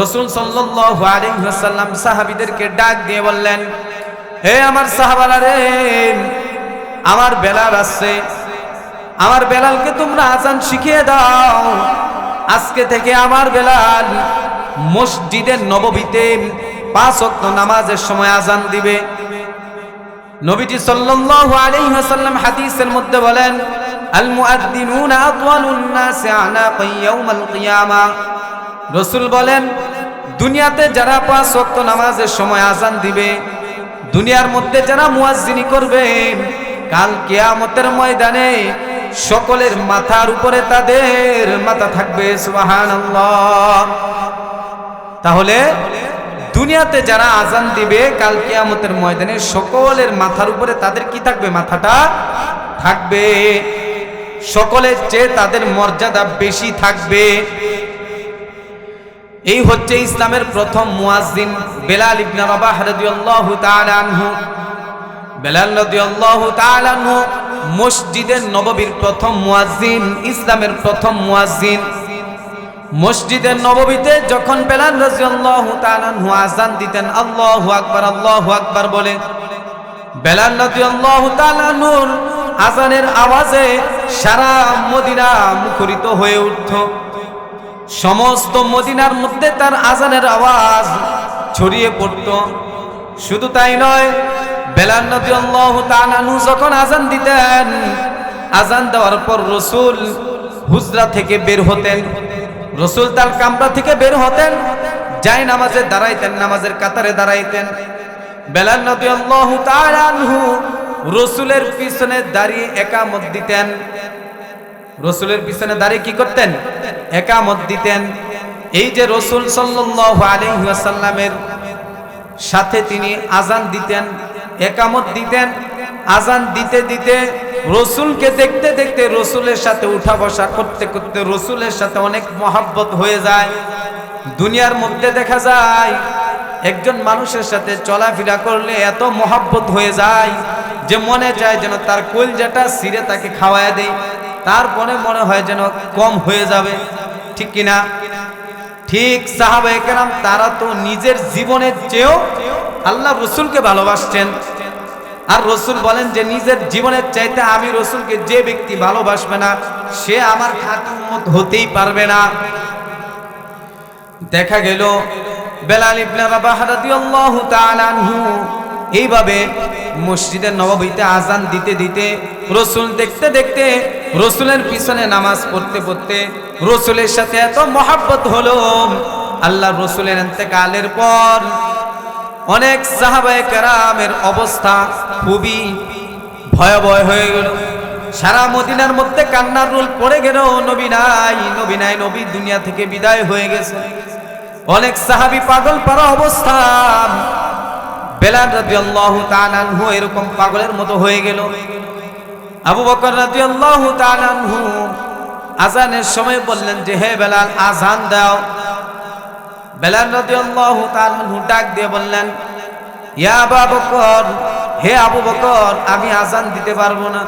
রসুল ওয়াসাল্লাম সাহাবীদেরকে ডাক দিয়ে বললেন, হে আমার সাহাবারা রে, আমার বেলাল আসছে। আমার বেলালকে তোমরা আজান শিখিয়ে দাও। আজকে থেকে আমার বেলাল মসজিদের নববীতে পাঁচ ওয়াক্ত নামাজের সময় আজান দিবে। নবীজি সাল্লাল্লাহু আলাইহি ওয়াসাল্লাম হাদিসের মধ্যে বলেন, আল মুআদ্দিনুনা আতওয়ালুন নাসি আনাকান ইয়াউমাল কিয়ামা। রাসূল বলেন, দুনিয়াতে যারা পাঁচ ওয়াক্ত নামাজের সময় আজান দিবে, দুনিয়ার মধ্যে যারা মুয়াজ্জিনি করবে, কাল কেয়ামতের ময়দানে সকলের মাথার উপরে তাদের মাথা থাকবে তাহলে দুনিয়াতে যারা আজান দিবে, কাল কেয়ামতের ময়দানে সকলের মাথার উপরে তাদের কি থাকবে? মাথাটা থাকবে। সকলের চেয়ে তাদের মর্যাদা বেশি থাকবে। এই হচ্ছে ইসলামের প্রথম মুয়াজ্জিন বেলাল ইবনে রাবাহ রাদিয়াল্লাহু তাআলা আনহু। বেলাল রাদিয়াল্লাহু তাআলা আনহু মসজিদের নববীর প্রথম মুয়াজ্জিন, ইসলামের প্রথম মুয়াজ্জিন। মসজিদের নববীতে যখন বেলাল রাদিয়াল্লাহু তাআলা আনহু আযান দিতেন, আল্লাহু আকবার আল্লাহু আকবার বলে, বেলাল রাদিয়াল্লাহু তাআলা আনহুর আজানের আওয়াজে সারা মদিনা মুখরিত হয়ে উঠত। সমস্ত মদিনার মধ্যে তার আজানের আওয়াজ ছড়িয়ে পড়ত। শুধু তাই নয়, বেলাল রাদিয়াল্লাহু তাআলা আনহু যখন আজান দিতেন, আজান দেওয়ার পর রসুল হুজরা থেকে বের হতেন। রসুল তার কামরা থেকে বের হতেন, যাই নামাজে দাঁড়াইতেন, নামাজের কাতারে দাঁড়াইতেন। বেলাল রাদিয়াল্লাহু তাআলা আনহু রসুলের পিছনে দাঁড়িয়ে একামত দিতেন। রসুলের পিছনে দাঁড়িয়ে কি করতেন? একামত দিতেন। এই যে রসুল ওয়াসাল্লামের সাথে তিনি আজান দিতেন, একামত দিতেন, আজান দিতে দিতে রসুলকে দেখতে দেখতে রসুলের সাথে উঠা বসা করতে করতে রসুলের সাথে অনেক মহাব্বত হয়ে যায়। দুনিয়ার মধ্যে দেখা যায়, একজন মানুষের সাথে চলাফেরা করলে এত মহাব্বত হয়ে যায় যে মনে যায় যেন তার কলজাটা সিরে তাকে খাওয়ায় দেয়। তারপরে মনে হয় যেন কম হয়ে যাবে। ঠিক কিনা? ঠিক সাহাবা একরাম, তারা তো নিজের জীবনের চেয়েও আল্লাহ রসুলকে ভালোবাসছেন। আর রসুল বলেন যে, নিজের জীবনের চাইতে আমি রসুলকে যে ব্যক্তি ভালোবাসবে না, সে আমার খাতুমত হতেই পারবে না। দেখা গেল বেলাল ইবনে রাবাহ রাদিয়াল্লাহু তাআলা আনহু এইভাবে মসজিদের নববীতে আজান দিতে দিতে রসুল দেখতে দেখতে রসুলের পিছনে নামাজ পড়তে পড়তে রসুলের সাথে এত মহাব্বত হলো। আল্লাহ রসুলের এতেকালের পর অনেক সাহাবায়ে কেরামের অবস্থা খুবই ভয়াবহ হয়ে গেল। সারা মদিনার মধ্যে কান্নার রোল পড়ে গেল। নবী নাই নবী নাই, নবী দুনিয়া থেকে বিদায় হয়ে গেছে। অনেক সাহাবি পাগল পারা অবস্থা। বেলাল রাদিয়াল্লাহু তাআলা আনহু এরকম পাগলের মতো হয়ে গেল। আবু বকর রাদিয়াল্লাহু তাআলা আনহু আজানের সময় বললেন যে, হে বেলাল আজান দাও। বেলাল রাদিয়াল্লাহু তাআলা আনহু ডাক দিয়ে বললেন, ইয়া আবু বকর, হে আবু বকর, আমি আজান দিতে পারব না।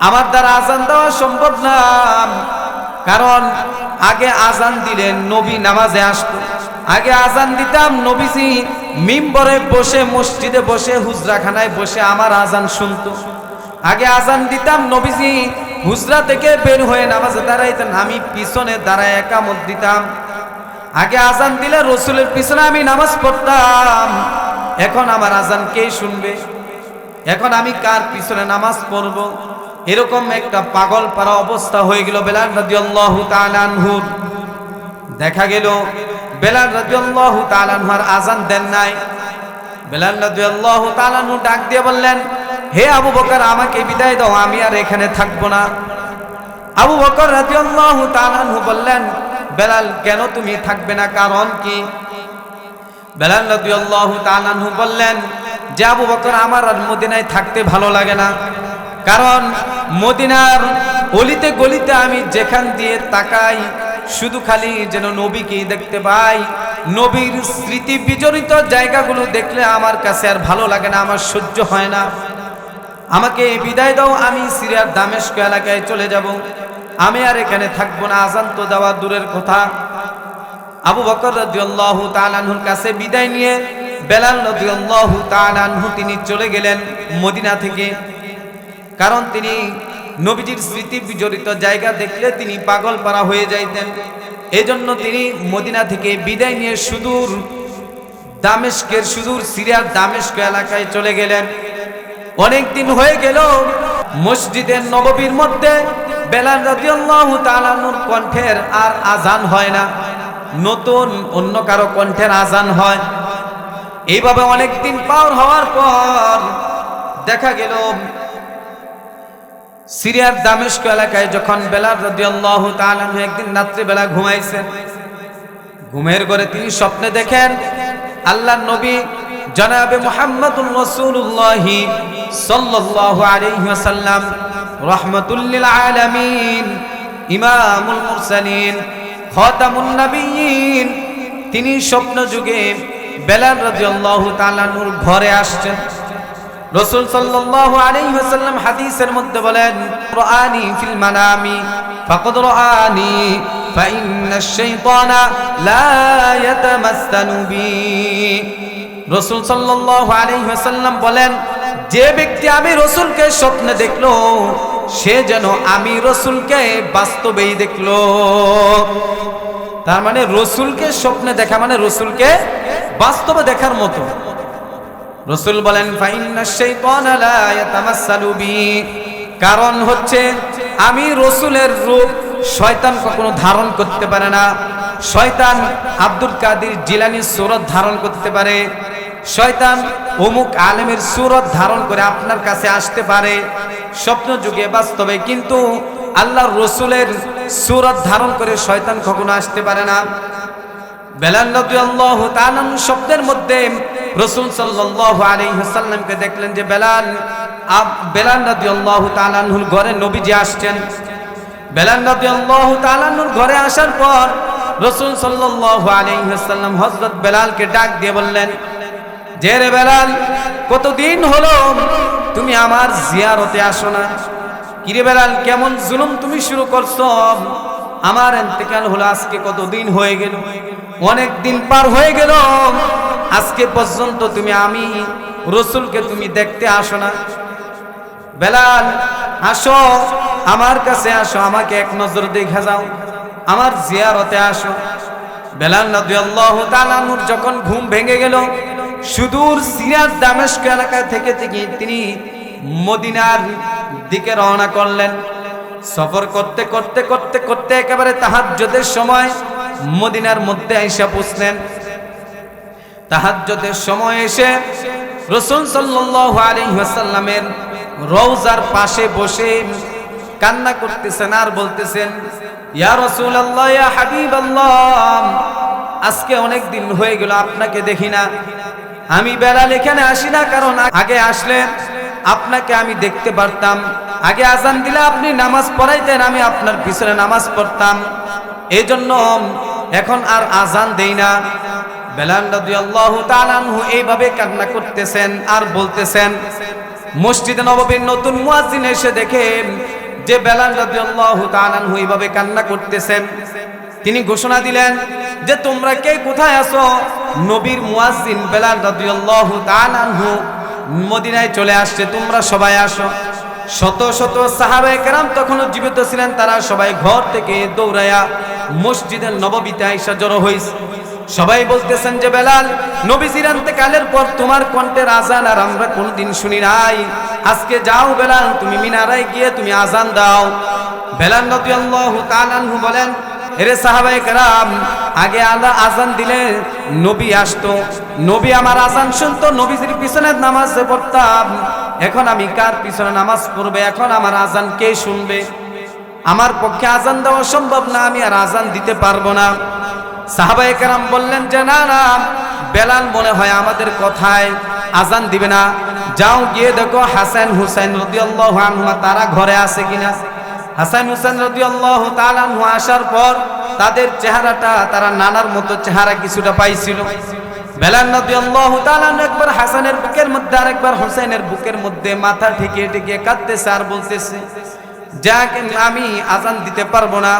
আমার দ্বারা আজান দেওয়া সম্ভব না। কারণ আগে আজান দিলেন নবী নামাজে আসতো। আগে আজান দিতাম নবীজি মিম্বরে বসে, মসজিদে বসে, হুজরাখানায় বসে আমার আজান শুনতো। আগে আজান দিতাম নবীজি, হুজরা থেকে বের হয়ে নামাজে দাঁড়াইতেন, আমি পিছনে দাঁড়ায় একামত দিতাম। আগে আজান দিলে রসুলের পিছনে আমি নামাজ পড়তাম। এখন আমার আজান কে শুনবে? এখন আমি কার পিছনে নামাজ পড়ব? এরকম একটা পাগল পারা অবস্থা হয়ে গেল বেলাল দেখা গেল বেলাল রাদিয়াল্লাহু তাআলা আনহুর আজান দেন নাই। বেলাল রাদিয়াল্লাহু তাআলা আনহু ডাক দিয়ে বললেন, হে আবু বকর, আমাকে বিদায় দাও, আমি আর এখানে থাকব না। আবু বকর রাদিয়াল্লাহু তাআলা আনহু বললেন, বেলাল, কেন তুমি থাকবে না? কারণ কি? বেলাল রাদিয়াল্লাহু তাআলা আনহু বললেন, যে আবু বকর আমার আর মদিনায় থাকতে ভালো লাগে না। কারণ মদিনার অলিতে গলিতে আমি যেখান দিয়ে তাকাই শুধু খালি যেন নবীকেই দেখতে পাই। নবীর স্মৃতি বিজড়িত জায়গাগুলো দেখলে আমার কাছে আর ভালো লাগে না, আমার সহ্য হয় না। আমাকে বিদায় দাও, আমি সিরিয়ার দামেস্ক এলাকায় চলে যাব। আমি আর এখানে থাকব না, আজান তো দেওয়া দূরের কথা। আবু বকর রাদিয়াল্লাহু তাআলাহুর কাছে বিদায় নিয়ে বেলাল রাদিয়াল্লাহু তাআলাহু তিনি চলে গেলেন মদিনা থেকে। কারণ তিনি নবীজির স্মৃতি বিজড়িত জায়গা দেখলে তিনি পাগল পারা হয়ে যাইতেন। এজন্য তিনি মদিনা থেকে বিদায় নিয়ে সুদূর দামেস্কের সুদূর সিরিয়ার দামেস্ক এলাকায় চলে গেলেন। অনেক দিন হয়ে গেল মসজিদের নববীর মধ্যে বেলাল রাদিয়াল্লাহু তাআলার কণ্ঠের আর আজান হয় না। নতুন অন্য কারও কণ্ঠের আজান হয়। এইভাবে অনেক দিন পার হওয়ার পর দেখা গেল সিরিয়ার দামেস্ক এলাকায় যখন বেলাল রাদিয়াল্লাহু তাআলা একদিন রাত্রে বেলা ঘুমাইছেন ঘুমের ঘরে তিনি স্বপ্নে দেখেন আল্লাহর নবী জনাবে মুহাম্মদুর রাসূলুল্লাহ সাল্লাল্লাহু আলাইহি ওয়াসাল্লাম, রাহমাতুল লিল আলামিন, ইমামুল মুরসালিন, খাতামুন নবিয়্যিন। তিনি স্বপ্ন যুগে বেলাল রাদিয়াল্লাহু তাআলা নূর ঘরে আসছেন। রসুল সাল্লাল্লাহু আলাইহি ওয়াসাল্লাম হাদিসের মধ্যে বলেন, রাআনি ফিল মানামি, ফাকাদ রাআনি ফাইন্না আশ-শাইতানা লা ইয়াতামাসসানু বি। রসুল সাল্লাল্লাহু আলাইহি ওয়াসাল্লাম বলেন, যে ব্যক্তি আমি রসুলকে স্বপ্নে দেখল, সে যেন আমি রসুলকে বাস্তবেই দেখল। তার মানে রসুলকে স্বপ্নে দেখা মানে রসুলকে বাস্তবে দেখার মতো। রসুল বলেন কারণ হচ্ছে, আমি রসুলের রূপ শয়তান কখনো ধারণ করতে পারে না। শয়তান আব্দুল কাদির জিলানির সুরত ধারণ করতে পারে। শয়তান অমুক আলেমের সুরত ধারণ করে আপনার কাছে আসতে পারে। স্বপ্ন যুগে বাস্তবে কিন্তু আল্লাহর রসুলের সুরত ধারণ করে শয়তান কখনো আসতে পারে না। বেলাল শব্দের মধ্যে রাসূল সাল্লাল্লাহু আলাইহি দেখলেন যে বেলাল, আব, বেলাল রাদিয়াল্লাহু তাআলা আনহুর ঘরে নবীজি আসছেন। বেলাল রাদিয়াল্লাহু তাআলা আনহুর ঘরে আসার পর রাসূল সাল্লাল্লাহু আলাইহি ওয়াসাল্লাম হযরত বেলালকে ডাক দিয়ে বললেন, যে রে বেলাল, কতদিন হলো তুমি আমার জিয়ারতে আসো না? কিরে বেলাল, কেমন জুলুম তুমি শুরু করছ? আমার এতেকাল হলো আজকে কতদিন হয়ে গেল? অনেক দিন পার হয়ে গেল। আজকে পর্যন্ত তুমি আমি রসুলকে তুমি দেখতে আসো না। বেলাল, আসো, আমার কাছে আসো, আমাকে এক নজর দেখে যাও। আমার জিয়ারতে আসো। বেলাল নূর যখন ঘুম ভেঙে গেল, সুদূর সিরিয়ার দামেস্ক থেকে থেকে তিনি মদিনার দিকে রওনা করলেন। সফর করতে করতে করতে করতে একেবারে তাহাজ্জুদের সময় মদিনার মধ্যে আইসা পৌঁছলেন তাহাজ্জুদের সময় এসে রসুল ওয়াসাল্লামের রওজার পাশে বসে কান্না করতেছেন আর বলতেছেন, ইয়া ইয়া হাবিবাল্লাহ, আজকে অনেক দিন হয়ে গেল, আপনাকে দেখি না। আমি বেলাল এখানে আসি না, কারণ আগে আসলে আপনাকে আমি দেখতে পারতাম। আগে আজান দিলে আপনি নামাজ পড়াইতেন, আমি আপনার পিছনে নামাজ পড়তাম। এই জন্য এখন আর আজান দেই না। আনহু এইভাবে কান্না করতেছেন আর বলতেছেন, মসজিদে নববীর নতুন মুয়াজ্জিন এসে দেখে যে বেলাল রাদিয়াল্লাহু তাআলা এইভাবে কান্না করতেছেন। তিনি ঘোষণা দিলেন যে, তোমরা কে? কোথায় আছো? নবীর মুয়াজ্জিন বেলাল রাদিয়াল্লাহু তাআলা মদিনায় চলে আসছে, তোমরা সবাই আসো। শত শত সাহাবায়ে কেরাম তখনও জীবিত ছিলেন, তারা সবাই ঘর থেকে দৌড়ায়া মসজিদের নববীতে আইসা জড়ো হইছে। সবাই বলতেছেন যে, বেলাল, নবীজির কালের পর তোমার কণ্ঠের আজান আর আমরা কোনদিন শুনি নাই। আজকে যাও বেলাল, তুমি মিনারায় গিয়ে তুমি আজান দাও। বেলাল তাআলা আনহু বলেন এরে সাহাবায়ে কেরাম, আগে আল্লাহ আজান দিলে নবী আসতো। নবী আমার আজান শুনতো, নবীজির পিছনে নামাজ পড়তাম। এখন আমি কার পিছনে নামাজ পড়বে? এখন আমার আজান কে শুনবে? আমার পক্ষে আজান দেওয়া সম্ভব না, আমি আর আজান দিতে পারব না। সাহাবায়ে কারাম বললেন যে, না না, বেলাল মনে হয় আমাদের কথায় আজান দিবে না। যাও গিয়ে দেখো হাসান হুসাইন রাদিয়াল্লাহু আনহুমা তারা ঘরে আছে কিনা? হাসান হুসাইন রাদিয়াল্লাহু তাআলা আনহু আসার পর তাদের চেহারাটা, তারা নানার মতো চেহারা কিছুটা পাইছিল। বেলাল রাদিয়াল্লাহু তাআলা আনহু একবার হাসানের বুকের মধ্যে আর একবার হুসাইনের বুকের মধ্যে মাথা ঠেকিয়ে ঠেকিয়ে কাঁদতেছে আর বলতেছে, যাক, আমি আজান দিতে পারব না।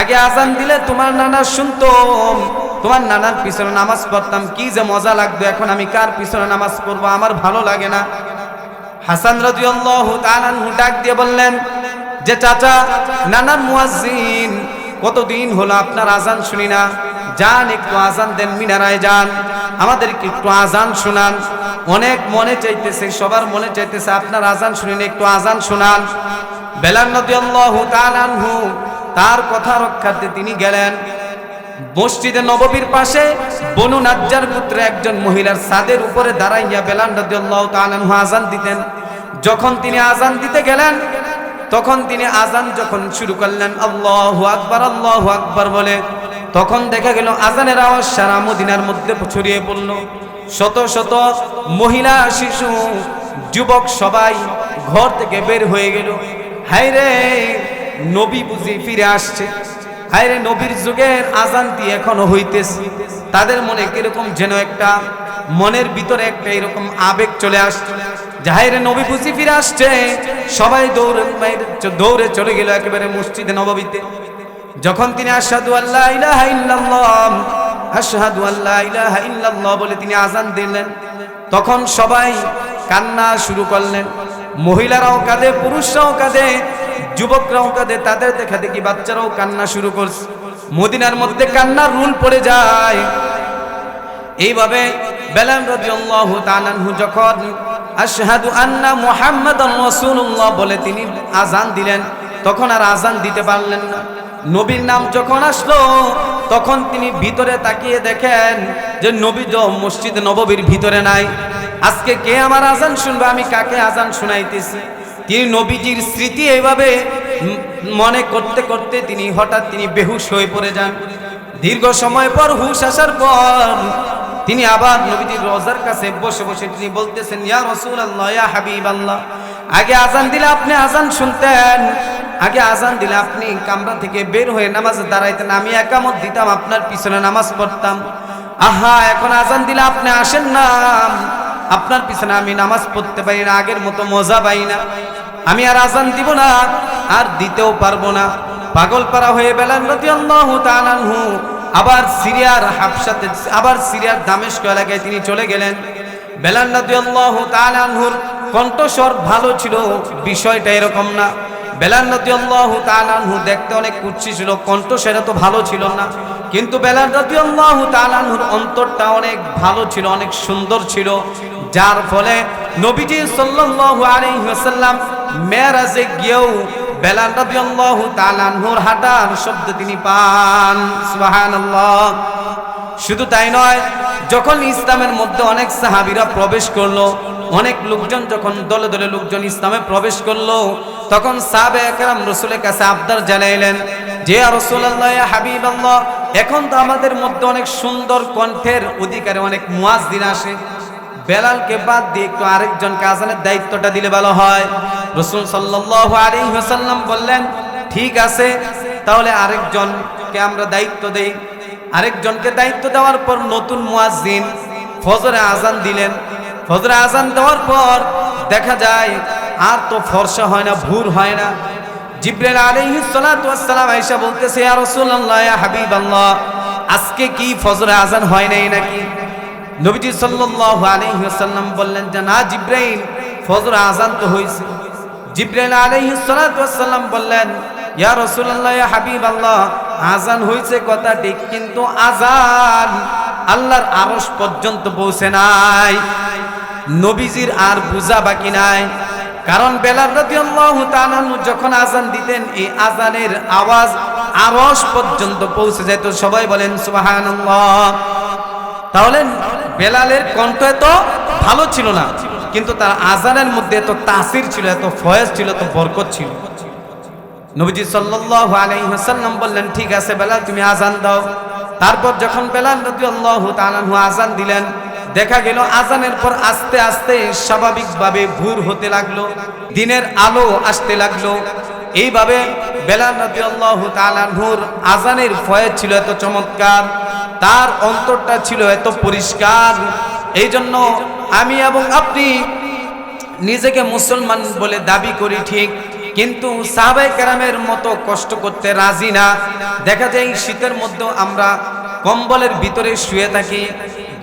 আগে আজান দিলে তোমার নানা শুনতো তোমার নানার পিছনে নামাজ পড়তাম, কি যে মজা লাগতো। এখন আমি কার পিছনে নামাজ পড়ব? আমার ভালো লাগে না। হাসান রাদিয়াল্লাহু তাআলা ডাক দিয়ে বললেন যে চাচা নানার মুয়াজ্জিন, কতদিন হলো আপনার আজান শুনি না। যান, একটু আজান দেন, মিনারায় যান। আমাদেরকে একটু আজান শোনান। অনেক মনে চাইতেছে, সবার মনে চাইতেছে, আপনার আজান শুনিনি একটু আজান শোনান। রাদিয়াল্লাহু তাআলা আনহু, তার কথা রক্ষার্থে তিনি গেলেন। মসজিদে নববীর পাশে বনু নাজ্জার পুত্রে একজন মহিলার সাদের উপরে দাঁড়াইয়া রাদিয়াল্লাহু তাআলা আনহু আজান দিতেন। যখন তিনি আজান দিতে গেলেন তখন তিনি আজান যখন শুরু করলেন, আল্লাহু আকবার আল্লাহু আকবার বলে, তখন দেখা গেল আজানের আওয়াজ সারা মদিনার মধ্যে ছড়িয়ে পড়ল। শত শত মহিলা, শিশু, যুবক সবাই ঘর থেকে বের হয়ে গেল। হাইরে নবী বুঝি ফিরে আসছে। হায়রে নবীর যুগের আজানটি এখনও হইতেছে। তাদের মনে কীরকম যেন একটা মনের ভিতরে একটা এরকম আবেগ চলে আসছে। জাহাইরে নবী বুঝি ফিরে আসছে। সবাই দৌড়ে দৌড়ে চলে গেল একেবারে মসজিদে নববীতে। যখন তিনি আশহাদু আল্লাহ ইলাহা ইল্লাল্লাহ, আশহাদু আল্লাহ ইলাহা ইল্লাল্লাহ বলে তিনি আজান দিলেন, তখন সবাই কান্না শুরু করলেন। মহিলারাও কাঁদে, পুরুষরাও কাঁদে, যুবকরাও কাঁদে, তাদের দেখা দেখি বাচ্চারাও কান্না শুরু করছে। মদিনার মধ্যে কান্নার রুল পড়ে যায়। এইভাবে বেলাম রাদিয়াল্লাহু তাআলা আনহু যখন আশহাদু আন্না মুহাম্মাদান রাসূলুল্লাহ বলে তিনি আজান দিলেন। তখন আর আজান দিতে পারলেন না। নবীর নাম যখন আসলো, তখন তিনি ভিতরে তাকিয়ে দেখেন যে নবী মসজিদ নববীর ভিতরে নাই। আজকে কে আমার আজান শুনবে? আমি কাকে আজান শুনাইতেছি? তিনি নবীজির স্মৃতি এইভাবে মনে করতে করতে তিনি হঠাৎ তিনি বেহুশ হয়ে পড়ে যান। দীর্ঘ সময় পর হুশ আসার পর তিনি আবার নবীজির রোজার কাছে বসে বসে তিনি বলতেছেন, ইয়া রসুল আল্লাহ ইয়া হাবিব আল্লাহ আগে আজান দিলে আপনি আজান শুনতেন, আগে আজান দিলে আপনি কামরা থেকে বের হয়ে নামাজে দাঁড়াইতেন, আমি একামত দিতাম, আপনার পিছনে নামাজ পড়তাম। আহা, এখন আজান দিলে আপনি আসেন না, আপনার পিছনে আমি নামাজ পড়তে পারি না, আগের মতো মজা পাই না। আমি আর আজান দিব না, আর দিতেও পারব না। পাগল পারা হয়ে বেলান রাদিয়াল্লাহু তাআলা আনহু। আবার সিরিয়ার হাফসাতে, আবার সিরিয়ার দামেস্ক এলাকায় তিনি চলে গেলেন। বেলান রাদিয়াল্লাহু তাআলা আনহুর কণ্ঠস্বর ভালো ছিল, বিষয়টা এরকম না। বেলাল রাদিয়াল্লাহু তাআলা আনহু দেখতে অনেক কুচ্ছি ছিল কণ্ঠ সেটা তো ভালো ছিল না। কিন্তু বেলাল রাদিয়াল্লাহু তাআলা আনহুর অন্তরটা অনেক ভালো ছিল, অনেক সুন্দর ছিল। যার ফলে নবীজি সাল্লাল্লাহু আলাইহি ওয়াসাল্লাম মেরাজে গিয়েও বেলাল রাদিয়াল্লাহু তাআলা আনহুর হাঁটার শব্দ তিনি পান। সুবহানাল্লাহ। শুধু তাই নয়, যখন ইসলামের মধ্যে অনেক সাহাবীরা প্রবেশ করল, অনেক লোকজন যখন দলে দলে লোকজন ইসলামে প্রবেশ করল, তখন সাহাবে একরাম রসুলের কাছে আবদার জানাইলেন যে রসুল্লাহ হাবিব আল্লাহ এখন তো আমাদের মধ্যে অনেক সুন্দর কণ্ঠের অধিকারে অনেক মুয়াজদিন আসে। বেলালকে বাদ দিয়ে একটু আরেকজনকে আজানের দায়িত্বটা দিলে ভালো হয়। রসুল সাল্লাহ আলী হাসাল্লাম বললেন, ঠিক আছে, তাহলে আরেকজনকে আমরা দায়িত্ব দেই? আরেকজনকে দায়িত্ব দেওয়ার পর নতুন মুয়াজ্জিন ফজরে আজান দিলেন। ফজরে আজান দেওয়ার পর দেখা যায়, আর তো ফর্সা হয় না, ভুর হয় না। জিব্রাইল আলাইহিস সালাতু ওয়াস সালাম আয়েশা বলতেছে, ইয়া রাসূলুল্লাহ, ইয়া হাবিবাল্লাহ, আজকে কি ফজরে আজান হয় নাই নাকি? নবীজি সাল্লাল্লাহু আলাইহি ওয়াসাল্লাম বললেন যে, না জিব্রাইল, ফজর আজান তো হইছে। জিব্রাইল আলাইহিস সালাতু ওয়াস সালাম বললেন, ইয়া রাসূলুল্লাহ, ইয়া হাবিবাল্লাহ আজান হইছে কথা ঠিক, কিন্তু আজান আল্লাহর আরশ পর্যন্ত পৌঁছে নাই। নবীজির আর বুঝা বাকি নাই। কারণ বেলাল রাদিয়াল্লাহু তাআলা যখন আজান দিতেন, এই আজানের আওয়াজ আরশ পর্যন্ত পৌঁছে যেত। সবাই বলেন, সুবহানাল্লাহ। তাহলে বেলালের কণ্ঠ এত ভালো ছিল না। কিন্তু তার আজানের মধ্যে এত তাসির ছিল, এত ফয়েজ ছিল, এত বরকত ছিল। নবীজি সাল্লাল্লাহু আলাইহি ওয়াসাল্লাম বললেন, ঠিক আছে বেলাল, তুমি আজান দাও। তারপর যখন বেলাল রাদিয়াল্লাহু তাআলা আজান দিলেন, দেখা গেল আজানের পর আস্তে আস্তে স্বাভাবিকভাবে ভোর হতে লাগল, দিনের আলো আসতে লাগল। এইভাবে বেলাল রাদিয়াল্লাহু তাআলা নূর আজানের ফয়েজ ছিল এত চমৎকার, তার অন্তরটা ছিল এত পরিষ্কার। এই জন্য আমি এবং আপনি নিজেকে মুসলমান বলে দাবি করি ঠিক, কিন্তু সাহাবাই কেরামের মতো কষ্ট করতে রাজি না। দেখা যায় শীতের মধ্যেও আমরা কম্বলের ভিতরে শুয়ে থাকি,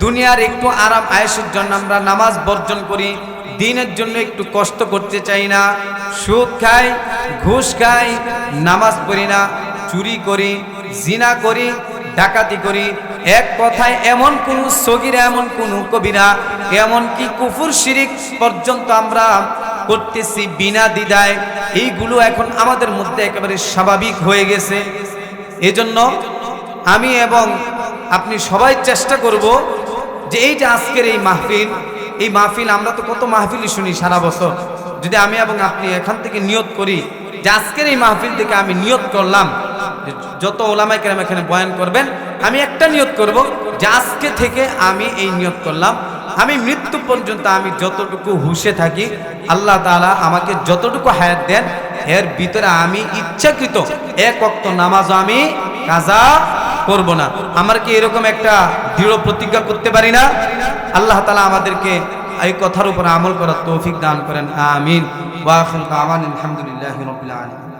দুনিয়ার একটু আরাম আয়েসের জন্য আমরা নামাজ বর্জন করি, দিনের জন্য একটু কষ্ট করতে চাই না, সুদ খাই, ঘুষ খাই, নামাজ পড়ি না, চুরি করি, জিনা করি, ডাকাতি করি এক কথায় এমন কোন সগিরা, এমন কোন কবিরা এমন কি কুফুর শিরিক পর্যন্ত আমরা করতেছি বিনা দ্বিধায়। এইগুলো এখন আমাদের মধ্যে একেবারে স্বাভাবিক হয়ে গেছে। এজন্য আমি এবং আপনি সবাই চেষ্টা করব যে এই যে আজকের এই মাহফিল এই মাহফিল আমরা তো কত মাহফিলই শুনি সারা বছর। যদি আমি এবং আপনি এখান থেকে নিয়ত করি যে আজকের এই মাহফিল থেকে আমি নিয়ত করলাম যত ওলামাই কেরাম এখানে বয়ান করবেন আমি একটা নিয়ত করব যে আজকে থেকে আমি এই নিয়ত করলাম। আমি মৃত্যু পর্যন্ত আমি যতটুকু হুশে থাকি, আল্লাহ তালা আমাকে যতটুকু হায়াত দেন, এর ভিতরে আমি ইচ্ছাকৃত এক অক্ত নামাজ আমি কাজা করব না। আমার কি এরকম একটা দৃঢ় প্রতিজ্ঞা করতে পারি না? আল্লাহ তালা আমাদেরকে এই কথার উপর আমল করার তৌফিক দান করেন। আমিন। ওয়া আখিরু দাওয়ানা আলহামদুলিল্লাহি আলামিন।